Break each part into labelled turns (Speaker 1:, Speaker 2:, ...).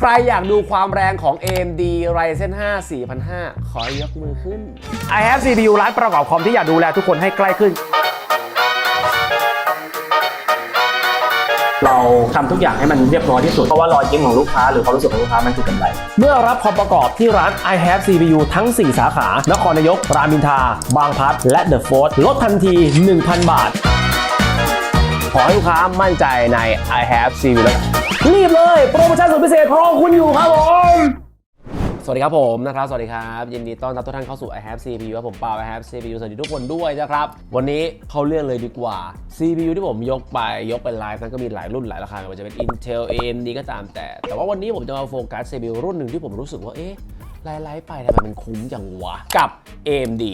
Speaker 1: ใครอยากดูความแรงของ AMD Ryzen 5 4005 ขอยกมือขึ้น
Speaker 2: I have CPU ร้านประกอบคอมที่อยากดูแลทุกคนให้ใกล้ขึ้น เราทำทุกอย่างให้มันเรียบร้อยที่สุด เพราะว่ารอยยิ้มของลูกค้าหรือความรู้สึกของลูกค้ามันคือกำไร เมื่อรับคอมประกอบที่ร้าน I have CPU ทั้ง 4 สาขา นครนายก รามอินทราบางพลัด และเดอะโฟร์ลดทันที 1,000 บาท ขอให้ลูกค้ามั่นใจใน I have CPU แล้วรีบเลย โปรโมชั่นสุดพิเศษรอคุณอยู่ครับผม
Speaker 1: สวัสดีครับผมนะครับ สวัสดีครับ ยินดีต้อนรับทุกท่านเข้าสู่ I have CPU ครับผมเปา I have CPU สวัสดีทุกคนด้วยนะครับ วันนี้เข้าเรื่องเลยดีกว่า CPU ที่ผมยกไปยกเป็นไลฟ์นั้นก็มีหลายรุ่นหลายราคาไม่ว่าจะเป็น Intel AMD ก็ตามแต่ แต่ว่าวันนี้ผมจะมาโฟกัส CPU รุ่นหนึ่งที่ผมรู้สึกว่า เอ๊ะไล่ๆไปทำไมมันคุ้มจังวะ กับ AMD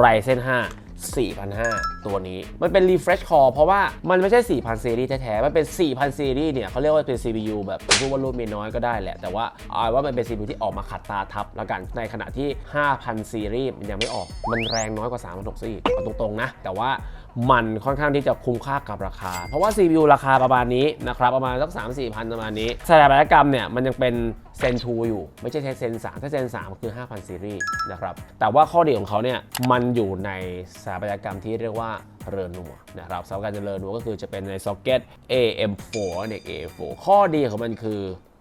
Speaker 1: Ryzen 5 4,500 ตัวนี้ มันเป็น refresh core เพราะว่ามันไม่ใช่ 4,000 ซีรีส์แท้ๆ มันเป็น 4,000 ซีรีส์เนี่ยเขาเรียกว่าเป็น CPU แบบพูดว่ารุ่นมีน้อยก็ได้แหละ แต่ว่าเอาว่ามันเป็น CPU ที่ออกมาขัดตาทับแล้วกัน ในขณะที่ 5,000 ซีรีส์มันยังไม่ออก มันแรงน้อยกว่า 3,600ซีรีส์เอาตรงๆนะ แต่ว่า มันค่อนข้างที่จะคุ้มค่ากับราคา เพราะว่า CPU ราคาประมาณนี้นะครับประมาณสัก3 4พันประมาณนี้สถาปัตยกรรมเนี่ยมันยังเป็นเซน2อยู่ ไม่ใช่เซน3ถ้าเซน3คือ 5,000 ซีรีส์นะครับแต่ว่าข้อดีของเขาเนี่ยมันอยู่ในสถาปัตยกรรมที่เรียกว่าเรือนนัวนะครับสำหรับการจะเรือนนัวก็คือจะเป็นในซ็อกเก็ต AM4 เด็ก AM4 ข้อดีของมันคือ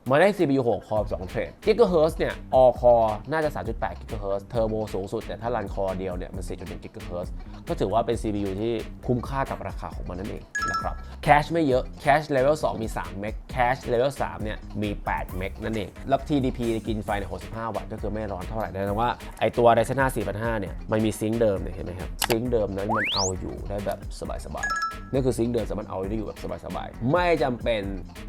Speaker 1: มันได้ CPU 6 คอร์2เทรดกิกะเฮิร์เนี่ย ออคอน่าจะ 3.8กิกะเฮิร์เทอร์โบสูงสุดแต่ถ้ารันคอเดียวเนี่ยมัน 4.1กิกะเฮิร์ก็ถือว่าเป็น CPU ที่คุ้มค่ากับราคาของมันนั่นเองนะครับแคชไม่เยอะแคชเลเวล2มี 3 เมกแคชเลเวล3เนี่ยมี 8 เมกนั่นเองแล้ว TDP กินไฟใน 65 วัตต์ก็คือไม่ร้อนเท่าไหร่แต่ว่าไอตัว Ryzen 5 4005 เนี่ยมันมีซิงค์เดิมเนี่ยเห็นไหมครับซิงค์เดิมนั้นมันเอาอยู่ได้แบบสบายๆนั่นคือซิงค์เดิมสามารถเอาได้อยู่แบบสบายๆไม่จำเป็น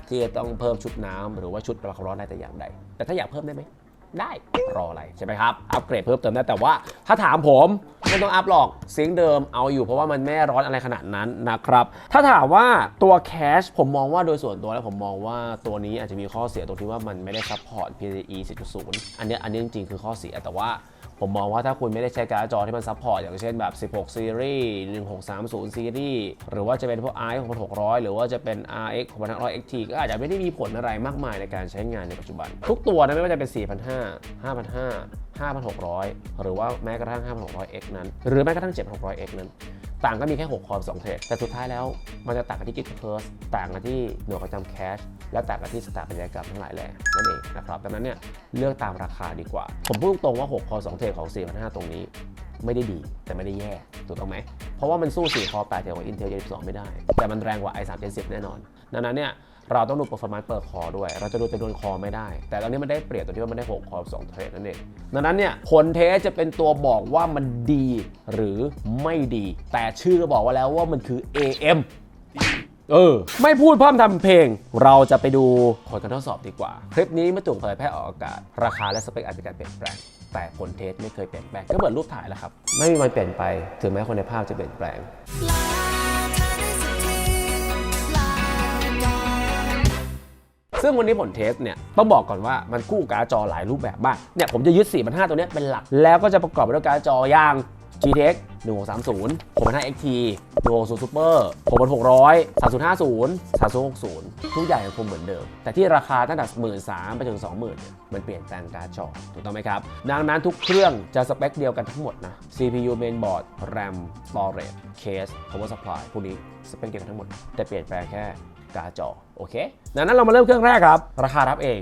Speaker 1: ที่จะต้องเพิ่มชุดน้ำหรือว่าชุดราคาร้อนได้แต่อย่างใด แต่ถ้าอยากเพิ่มได้ไหมได้รออะไรใช่ไหมครับ อัปเกรดเพิ่มเติมได้แต่ว่าถ้าถามผมไม่ต้องอัพหรอกซิงค์เดิมเอาอยู่เพราะว่ามันไม่ร้อนอะไรขนาดนั้นนะครับ ถ้าถามว่าตัวแคชผมมองว่าโดยส่วนตัวแล้วผมมองว่าตัวนี้อาจจะมีข้อเสียตรงที่ว่ามันไม่ได้ซัพพอร์ต PCIe 10อันนี้อันนี้จริงๆคือข้อเสียแต่ว่า ผมมองว่าถ้าคุณไม่ได้ใช้การ์ดจอที่มันซัพพอร์ตอย่างเช่นแบบ 16 ซีรีส์ 1630 ซีรีส์ หรือว่าจะเป็นพวก i 6600 หรือว่าจะเป็น RX 6500 XT ก็อาจจะไม่ได้มีผลอะไรมากมายในการใช้งานในปัจจุบัน ทุกตัวนะไม่ว่าจะเป็น 4,500 5,500 5,600 หรือว่าแม้กระทั่ง 5,600X นั้น หรือแม้กระทั่ง 7,600X นั้น ต่างก็มีแค่ 6 คอร์2เทรดแต่สุดท้ายแล้วมันจะต่างกันที่กิกะเฮิร์ต่างกันที่หน่วยประจำแคชและต่างกันที่สถาปัตยกรรมทั้งหลายแหล่นั่นเองนะครับดังนั้นเนี่ยเลือกตามราคาดีกว่า ผมพูดตรงว่า 6 คอ2เทรดของ4,500ตรงนี้ไม่ได้ดีแต่ไม่ได้แย่ถูกต้องไหม เพราะว่ามันสู้4คอ8เทรดของ Intel 72ไม่ได้ แต่มันแรงกว่า i3 70แน่นอน ดังนั้นเนี่ย เราต้องดู performance เปิดคอด้วย เราจะดูจำนวนคอไม่ได้ แต่ตอนนี้มันได้เปรียบตรงที่ว่ามันได้6คอ2เทรดนั่นเอง ดังนั้นเนี่ยผลเทสจะเป็นตัวบอกว่ามันดีหรือไม่ดี แต่ชื่อก็บอกว่าแล้วว่ามันคือ AM เออ ไม่พูดพร่ำทำเพลง เราจะไปดูผลการทดสอบดีกว่า คลิปนี้เมื่อถูกเผยแพร่ออกอากาศ ราคาและสเปคอาจจะมีการเปลี่ยนแปลง แต่ผลเทสไม่เคยเปลี่ยนแปลง ก็เหมือนรูปถ่ายแหละครับ ไม่มีวันเปลี่ยนไป ถึงแม้คนในภาพจะเปลี่ยนแปลง ซึ่งวันนี้ผลเทสเนี่ยต้องบอกก่อนว่ามันกู้การ์ดจอหลายรูปแบบมากเนี่ยผมจะยึด 4 5 0 0 ตัวนี้เป็นหลัก แล้วก็จะประกอบไปด้วยการ์ดจออย่าง GTX 1630 6500 XT 160 Super 6600 3050 3060 ทุกอย่างยังคงเหมือนเดิม แต่ที่ราคาตั้งแต่ 13,000ไปถึง 20,000เนี่ยมันเปลี่ยนแปลงการ์ดจอ ถูกต้องไหมครับ ดังนั้นทุกเครื่องจะสเปคเดียวกันทั้งหมดนะ CPU mainboard RAM storage case power supply พวกนี้สเปคเดียวกันทั้งหมด แต่เปลี่ยนแปลงแค่การ์ดจอ โอเคดังนั้นเรามาเริ่มเครื่องแรกครับ ราคารับเอง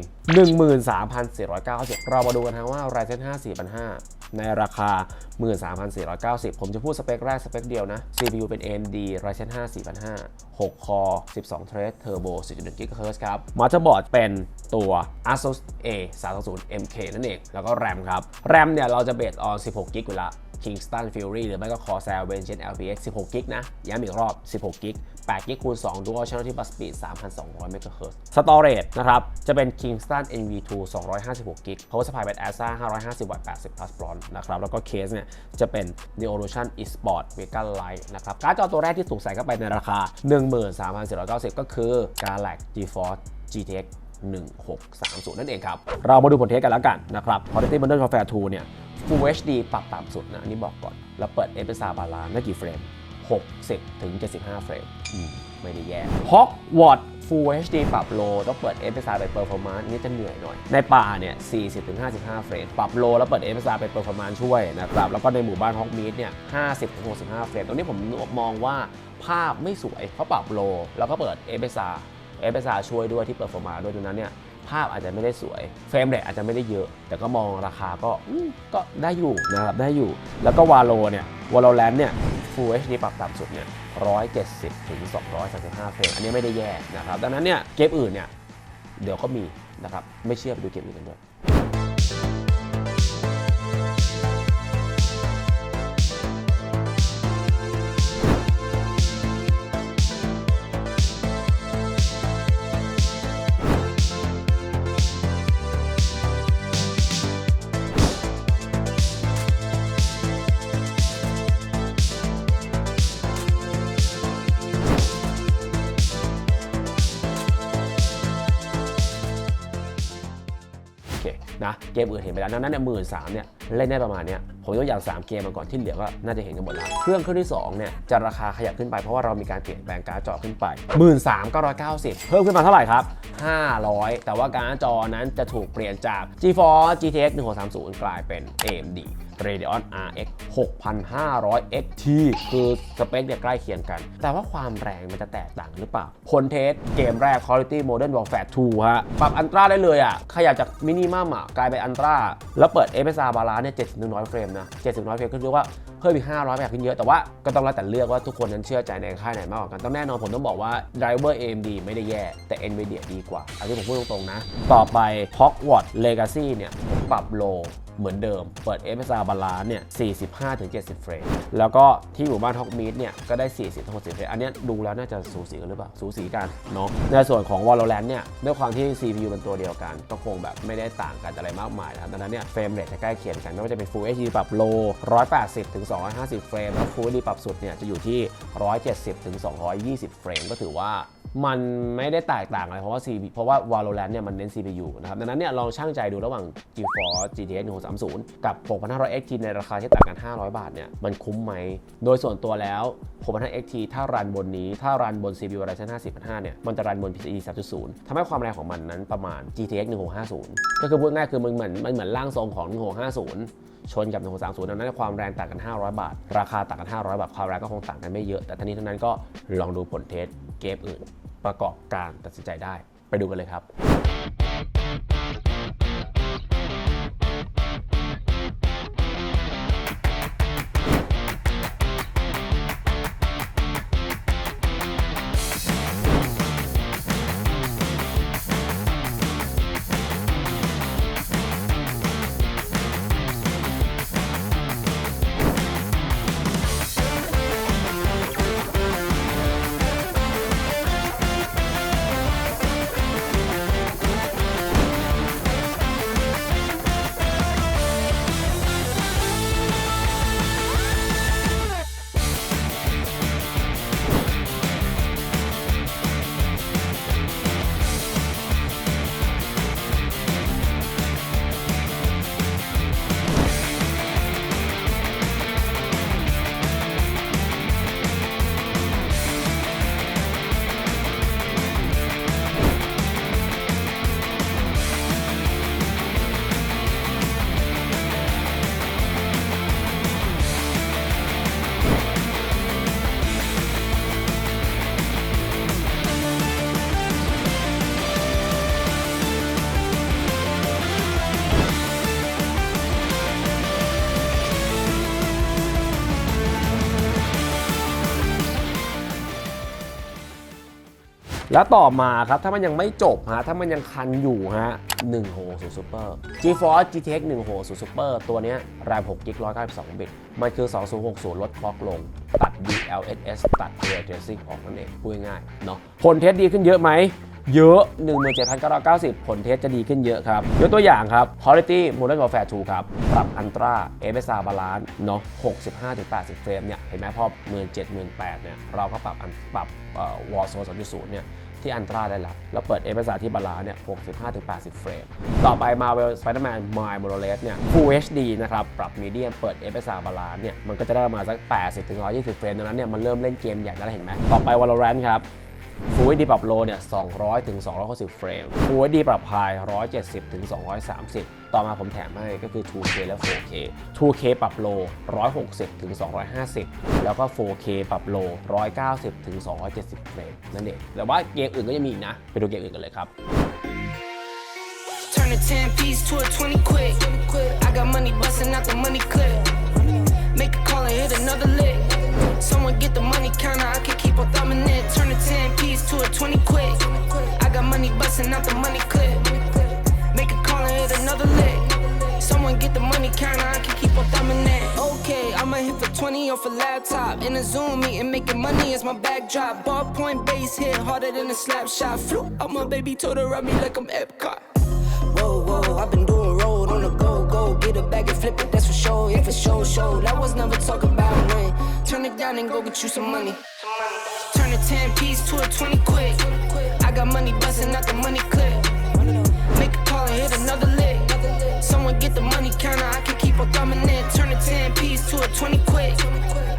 Speaker 1: 13,490 เรามาดูกันนะว่า Ryzen 5 4005ในราคา 13,490 ผมจะพูดสเปคแรกสเปคเดียวนะ CPU เป็น AMD Ryzen 5 4005 6คอ12เทรด Turbo 4.1 GHz ครับมา t อ r b o a r d เป็นตัว Asus A 3 2 0 MK นั่นเอง แล้วก็ RAM ครับ RAM เนี่ยเราจะเบสออน16 g b อยู่ละ Kingston Fury หรือไม่ก็ Corsair Vengeance LPX 16กิกนะ ย้ำอีกรอบ 16กิก8กิกคูณ2 Dual Channel ที่ Bus Speed 3,200 MHz Storage นะครับ จะเป็น Kingston NV2 256กิก Power Supply เป็น ASA 550 วัตต์80 plus bron นะครับ แล้วก็เคสเนี่ยจะเป็น Neolution eSport Mega Lite นะครับ การ์ดจอตัวแรกที่ถูกใส่เข้าไปในราคา 13,490 ก็คือ Galaxy GeForce GTX 1630 นั่นเองครับ เรามาดูผลเทสกันแล้วกันนะครับ Quality Modern Warfare 2เนี่ย Full HD ปรับต่ำสุดนะอันนี้บอกก่อน แล้วเปิด f s r บาลานไม่กี่เฟรม 60 ถึง 75 เฟรมอืมไม่ได้แย่ Hogwarts Full HD ปรับโลต้องเปิด FSR ไป Performance นี่จะเหนื่อยหน่อย ในป่าเนี่ย 40-55 เฟรมปรับโลแล้วเปิด FSR ไป Performance ช่วยนะครับ แล้วก็ในหมู่บ้านฮอกมีดเนี่ย 50-65 เฟรมตรงนี้ผมมองว่าภาพไม่สวยเพราะปรับโลแล้วก็เปิด FSR FSR ช่วยด้วยที่ Performance ด้วยดังนั้นเนี่ย ภาพอาจจะไม่ได้สวยเฟรมเรทอาจจะไม่ได้เยอะ แต่ก็มองราคาก็ก็ได้อยู่นะครับได้อยู่ แล้วก็วาโลเนี่ยวาโลแรนเนี่ย Full HD ปรับต่ำสุดเนี่ย170ถึง235 เฟรม อันนี้ไม่ได้แย่นะครับ ดังนั้นเนี่ยเกมอื่นเนี่ยเดี๋ยวก็มีนะครับ ไม่เชื่อไปดูเกมอื่นกันด้วย เกมอื่นเห็นไปแล้วดังนั้นเนี่ยหมื่นสามเนี่ยเล่นได้ประมาณเนี้ยผมยกอย่าง 3 เกมมาก่อนที่เหลือก็น่าจะเห็นกันหมดแล้ว เครื่องเครื่องที่2เนี่ยจะราคาขยับขึ้นไปเพราะว่าเรามีการเปลี่ยนแปลงการ์ดจอขึ้นไป 1 3 9 9 0 เพิ่มขึ้นมาเท่าไหร่ครับ 500 แต่ว่าการ์ดจอนั้นจะถูกเปลี่ยนจาก GeForce GTX 1630 กลายเป็น AMD Radeon RX 6500 XT คือสเปคเนี่ยใกล้เคียงกัน แต่ว่าความแรงมันจะแตกต่างหรือเปล่า ผลเทสเกมแรก Quality Modern Warfare 2 ฮะ ปรับอันตราได้เลยอะ ขยับจากมินิมัมอะ กลายเป็นอันตรา แล้วเปิด FSR บาลานเนี่ย70 100เฟรมนะ70 100เฟรมก็คือว่าเพิ่มอีก500แบบขึ้นเยอะ แต่ว่าก็ต้องแล้วแต่เลือกว่าทุกคนนั้นเชื่อใจในค่ายไหนมากกว่ากัน ต้องแน่นอนผมต้องบอกว่า Driver AMD ไม่ได้แย่ แต่ NVIDIA ดีกว่า อันนี้ผมพูดตรงๆนะ ต่อไป Hogwarts Legacy เนี่ยผมปรับโลเหมือนเดิม เปิด FSR บาลานเนี่ย 45-70 เฟรม แล้วก็ที่หมู่บ้านฮอกมีดเนี่ย ก็ได้ 40-60 เฟรม อันนี้ดูแล้วน่าจะสูสีกันหรือเปล่า สูสีกันเนาะ ในส่วนของ Valorant เนี่ย ด้วยความที่ CPU เป็นตัวเดียวกัน ก็คงแบบไม่ได้ต่างกันอะไรมากมายนะครับดังนั้นเนี่ย เฟรมเรทจะใกล้เคียงกัน ไม่ว่าจะเป็น Full HD ปรับ low 180ถึง250 เฟรม แล้ว Full HD ปรับสุดเนี่ย จะอยู่ที่ 170ถึง220 เฟรม ก็ถือว่า มันไม่ได้แตกต่างอะไรเพราะว่า CP เพราะว่า Valorant เนี่ยมันเน้น CPU นะครับดังนั้นเนี่ยลองช่างใจดูระหว่าง GeForce GTX 1630 กับ 6500 XT ในราคาที่ต่างกัน 500 บาทเนี่ยมันคุ้มไหม โดยส่วนตัวแล้ว 6500 XT ถ้ารันบนนี้ ถ้ารันบน CPU Ryzen 5 10.5เนี่ยมันจะรันบน PCIe 3.0ทำให้ความแรงของมันนั้นประมาณ GTX 1650 ก็คือพูดง่ายคือมันเหมือนมันเหมือนร่างทรงของ 1650ชนกับ 1630ดังนั้นความแรงต่างกัน 500 บาท ราคาต่างกัน 500 บาท ความแรงก็คงต่างกันไม่เยอะ แต่ทั้งนี้ทั้งนั้นก็ลองดูผลเทสเกมอื่น ประกอบการตัดสินใจได้ ไปดูกันเลยครับ แล้วต่อมาครับ ถ้ามันยังไม่จบฮะ ถ้ามันยังคันอยู่ฮะ1โหสูซูเปอร์ GeForce GTX 1โหสูซูเปอร์ตัวนี้ย RAM 6 GB 192 บิต มันคือ 2060 ลดคล็อกลง ตัด DLSS ตัด Ray Tracing ออกนั่นเองพูดง่ายเนาะผลเทสดีขึ้นเยอะไหมเยอะ 17,990 ผลเทสจะดีขึ้นเยอะครับ ยกตัวอย่างครับ Quality Modern Warfare 2 ครับ ปรับ Ultra FSR Balance เนาะ65-80 เฟรมเนี่ย เห็นไหมพอ 17 18เนี่ย เราก็ปรับปรับเอ่อ Warzone 2.0เนี่ย ที่อันตราได้แล้วแล้วเปิด FSR ที่บาลานเนี่ย 65-80 เฟรม ต่อไปมาเวลสไปเดอร์แมนมายโมโรเลสเนี่ย Full HD นะครับ ปรับมีเดียมเปิด FSR บาลานเนี่ยมันก็จะได้ประมาณสัก 80-120 เฟรมดังนั้นเนี่ยมันเริ่มเล่นเกมใหญ่แล้วเห็นไหมต่อไป Valorant ครับ Full HD ปรับโลเนี่ย 200 ถึง 260 เฟรม Full HD ปรับ High 170 ถึง 230 ต่อมาผมแถมให้ก็คือ 2K และ 4K 2K ปรับโล160 ถึง 250 แล้วก็ 4K ปรับโล190 ถึง 270 เฟรมนั่นเองแต่ว่าเกมอื่นก็ยังมีอีกนะ ไปดูเกมอื่นกันเลยครับ
Speaker 3: Turn a 10 piece to a 20 quick. I got money busting out the money clip. Make a call and hit another lick. Someone get the money counter, I can keep on thumbing it. Turn a 10 piece to a 20 quick. I got money busting out the money clip. Make a call and hit another lick. Someone get the money counter, I can keep on thumbing it. Okay, I'ma hit for 20 off a laptop. In a Zoom meeting, making money is my backdrop. Ballpoint base hit harder than a slap shot. Flew out my baby, told her rub me like I'm Epcot. Whoa, whoa, I've been doing road on the go, go. Get a bag and flip it, that's for sure. Yeah, for sure, show. That was never talk about when. Turn it down and go get you some money. Turn a 10 piece to a 20 quick. I got money busting out the money clip. Make a call and hit another lick. Someone get the money counter, I can keep on thumbing it. Turn a 10 piece to a 20 quick.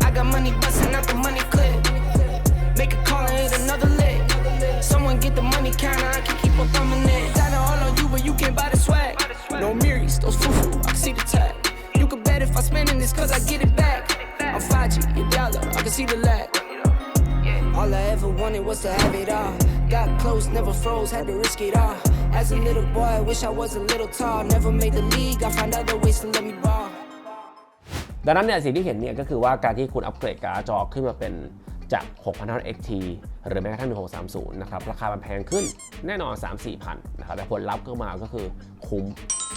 Speaker 3: I got money busting out the money clip. Make a call and hit another lick. Someone get the money counter, I can keep on thumbing it. Diner all on you, but you can't buy the swag. No Miris, those foo I see the tag. You can bet if I spending this, cause I get it dollar, I can see the lack. All I ever wanted was to have it all. Got close, never froze, had to risk it all. As a little boy, I wish I was a little tall. Never made the league, I found other ways to let me ball.
Speaker 1: ดังนั้นเนี่ยสิ่งที่เห็นเนี่ยก็คือว่าการที่คุณอัปเกรดการ์ดจอขึ้นมาเป็นจาก6 0 0 0 XT หรือแม้กระทั่ง 1630 นะครับ ราคามันแพงขึ้นแน่นอน 3-4พันนะครับแต่ผลลัพธ์ก็มาก็คือคุ้ม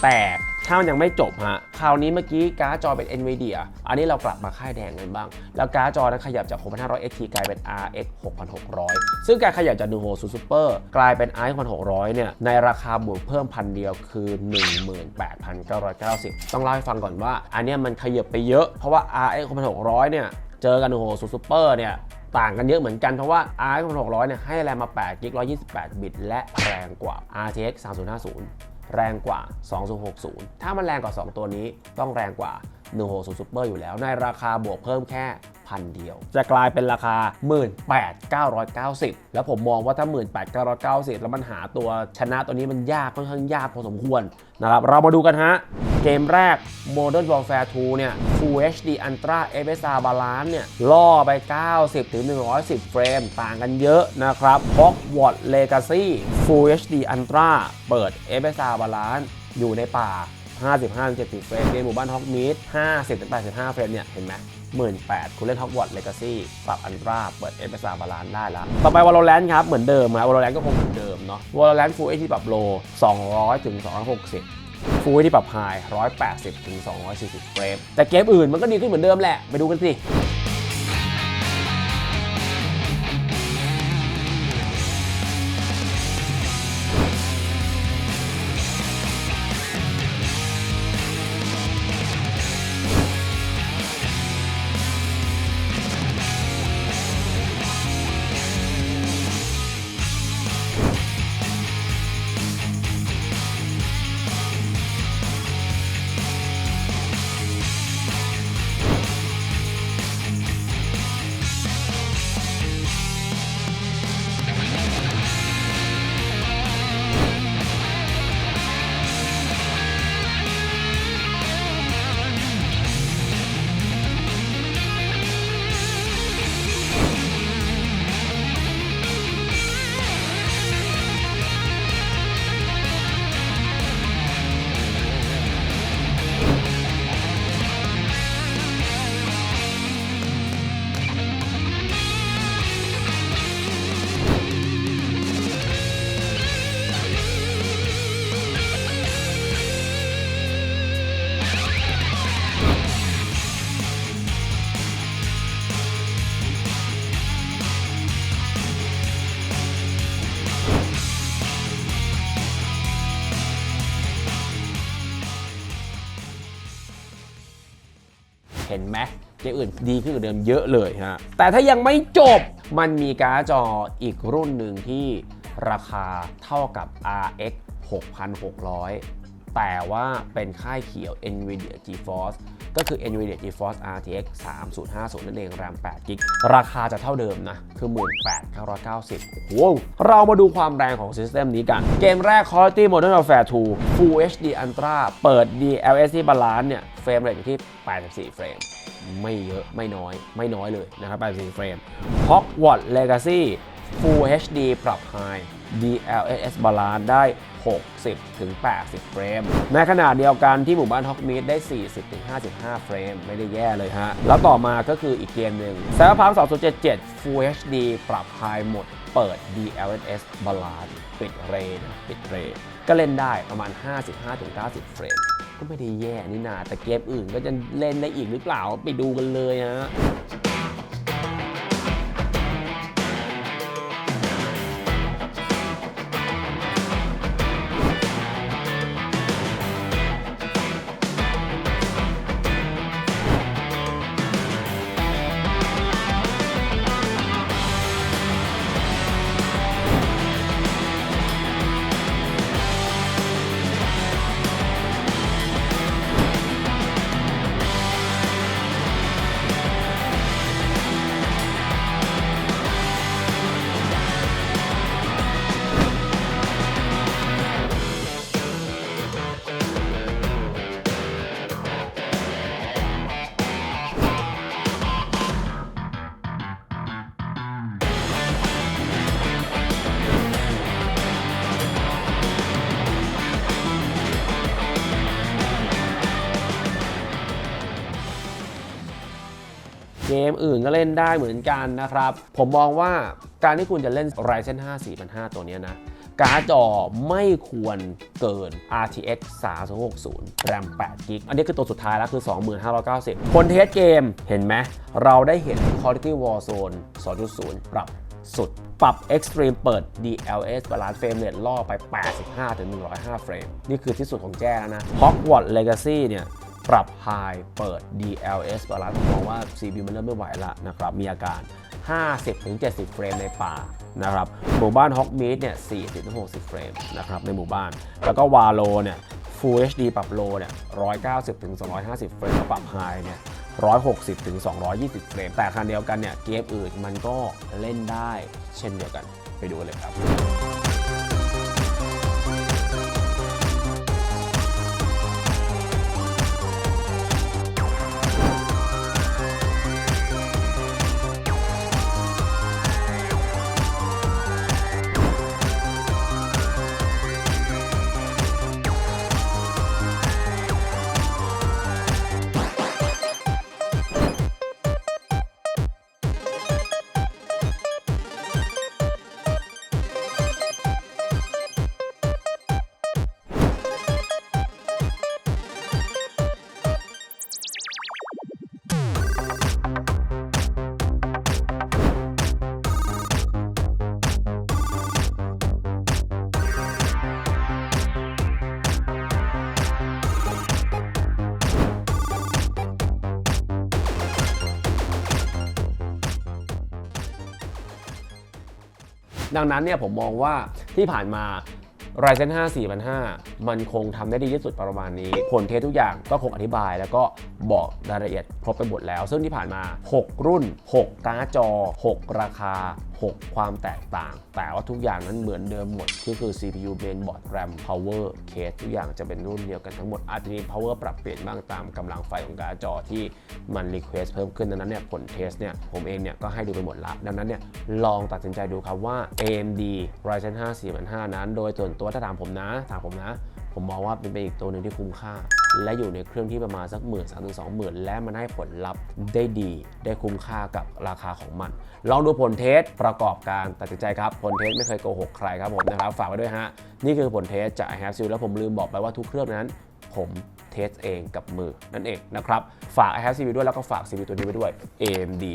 Speaker 1: แต่ถ้ามันยังไม่จบฮะคราวนี้เมื่อกี้การ์ดจอเป็น NVIDIA อันนี้เรากลับมาค่ายแดงกันบ้าง แล้วการ์ดจอนั้นขยับจาก 6,500 XT กลายเป็น RX 6,600 ซึ่งการขยับจาก 1 6 Super กลายเป็น RX 6,600 เนี่ย ในราคาบวกเพิ่มพันเดียวคือ 18,990 ต้องเล่าให้ฟังก่อนว่า อันนี้มันขยับไปเยอะเพราะว่า RX 6,600 เนี่ย เจอกันโอ้โหซูเปอร์เนี่ย ต่างกันเยอะเหมือนกันเพราะว่า RX 600เนี่ยให้แรงมา8 g b 128 บิต และแรงกว่า RTX 3050 แรงกว่า 2060 ถ้ามันแรงกว่า 2 ตัวนี้ต้องแรงกว่า 160 Super อยู่แล้ว ในราคาบวกเพิ่มแค่พันเดียว จะกลายเป็นราคา 18,990 แล้วผมมองว่าถ้า 18,990 แล้วมันหาตัวชนะตัวนี้มันยากค่อนข้างยากพอสมควรนะครับเรามาดูกันฮะ เกมแรก Modern Warfare 2 เนี่ย Full HD Ultra FSR Balance เนี่ย ล่อไป 90 ถึง 110 เฟรม ต่างกันเยอะนะครับ Hogwarts Legacy Full HD Ultra เปิด FSR Balance อยู่ในป่า 55-70 เฟรมเกมหมู่บ้านฮอกมิด50-85 เฟรมเนี่ย เห็นไหม18,000คุณเล่น Hogwarts Legacy ปรับ Ultra เปิดเอเมซ่าบาลานได้แล้วต่อไปวอลโลแอนครับ เหมือนเดิมครับวอลเลนก็คงเหมือนเดิมเนาะวอลเลนฟูลเอที่ปรับโล 200 ถึง 260 ฟูลที่ปรับไฮ180 ถึง 240 เฟรม แต่เกมอื่นมันก็ดีขึ้นเหมือนเดิมแหละ ไปดูกันสิ นไหมเกมอื่นดีขึ้นกว่าเดิมเยอะเลยฮะแต่ถ้ายังไม่จบมันมีการ์ดจออีกรุ่นหนึ่งที่ราคาเท่ากับ RX 6,600 แต่ว่าเป็นค่ายเขียว NVIDIA GeForce ก็คือ NVIDIA GeForce RTX 3050 นั่นเอง RAM 8 g b ราคาจะเท่าเดิมนะ คือ 18,990โอ้โหเรามาดูความแรงของซิสเต็มนี้กัน เกมแรก Call of Duty Modern Warfare 2 Full HD Ultra เปิด DLSS Balance เนี่ย เฟรมเรทอยู่ที่ 84 เฟรม ไม่เยอะไม่น้อย ไม่น้อยเลยนะครับ84เฟรม Hogwarts Legacy Full HD ปรับ High DLSS Balance ได้ 60 ถึง 80 เฟรม ในขณะเดียวกันที่หมู่บ้านฮอกมีดได้ 40 ถึง 55 เฟรม ไม่ได้แย่เลยฮะ แล้วต่อมาก็คืออีกเกมหนึ่ง Cyberpunk 2077 Full HD ปรับ High หมด เปิด DLSS Balance ปิดเรนปิดเรย์ก็เล่นได้ประมาณ 55ถึง90 เฟรม ก็ไม่ได้แย่นี่นาแต่เกมอื่นก็จะเล่นได้อีกหรือเปล่าไปดูกันเลยฮะ มอื่นก็เล่นได้เหมือนกันนะครับ ผมมองว่าการที่คุณจะเล่น Ryzen 5 4005 ตัวนี้นะ การ์ดจอไม่ควรเกิน RTX 3060 RAM 8 g b อันนี้คือตัวสุดท้ายแล้วคือ 2590 คนเทสเกมเห็นไหม เราได้เห็น Quality Warzone 2.0 ปรับสุด ปรับ Extreme เปิด DLS Balance Frame Rate ล่อไป 85-105 เฟรม นี่คือที่สุดของแจ้แล้วนะ Hogwarts Legacy เนี่ย ปรับ High เปิด DLS Balance ผมองว่า CPU มันเริ่มไม่ไหวละนะครับมีอาการ 50-70 เฟรมในป่านะครับหมู่บ้านฮอกมีดเนี่ย 40-60 เฟรมนะครับในหมู่บ้าน แล้วก็วาโลเนี่ย Full HD ปรับโลเนี่ย 190-250 เฟรมแล้วปรับ High เนี่ย160ถึง220 เฟรม แต่คันเดียวกันเนี่ย เกมอื่นมันก็เล่นได้เช่นเดียวกันไปดูกันเลยครับ ดังนั้นเนี่ยผมมองว่าที่ผ่านมา Ryzen 5 4005 มันคงทำได้ดีที่สุดประมาณนี้ ผลเทสทุกอย่างก็คงอธิบาย แล้วก็บอกรายละเอียดครบไปหมดแล้ว ซึ่งที่ผ่านมา 6 รุ่น 6การ์ดจอ 6 ราคา 6 ความแตกต่าง แต่ว่าทุกอย่างนั้นเหมือนเดิมหมดก็คือ CPU mainboard RAM power case ทุกอย่างจะเป็นรุ่นเดียวกันทั้งหมดอาจจะมี power ปรับเปลี่ยนบ้างตามกำลังไฟของการ์ดจอที่มัน request เพิ่มขึ้นดังนั้นเนี่ยผลเทสเนี่ยผมเองเนี่ยก็ให้ดูไปหมดละดังนั้นเนี่ยลองตัดสินใจดูครับว่า AMD Ryzen 5 4005นั้น โดยส่วนตัวถ้าถามผมนะถามผมนะ ผมมองว่าเป็นไปอีกตัวหนึ่งที่คุ้มค่า และอยู่ในเครื่องที่ประมาณสักหมื่นสามถึงสองหมื่นและมันให้ผลลัพธ์ได้ดี ได้คุ้มค่ากับราคาของมัน ลองดูผลเทสประกอบการตัดสินใจครับผลเทสไม่เคยโกหกใครครับผมนะครับฝากไว้ด้วยฮะนี่คือผลเทสจาก i h a v e s แล้วผมลืมบอกไปว่าทุกเครื่องนั้น ผมเทสเองกับมือนั่นเองนะครับฝาก i h a v e CPU ด้วยแล้วก็ฝาก CPU ตัวนี้ไว้ด้วย AMD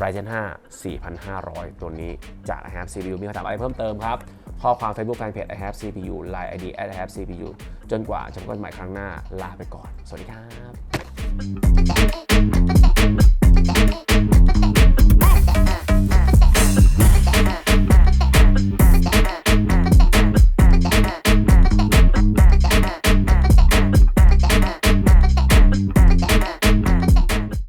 Speaker 1: Ryzen 5 4500 ตัวนี้จาก i h a v e CPU มีคำถามอะไรเพิ่มเติมครับ ข้อความ Facebook Fanpage i have CPU Line ID at i have CPU จนกว่าจะพบกันใหม่ครั้งหน้าลาไปก่อน สวัสดีครับ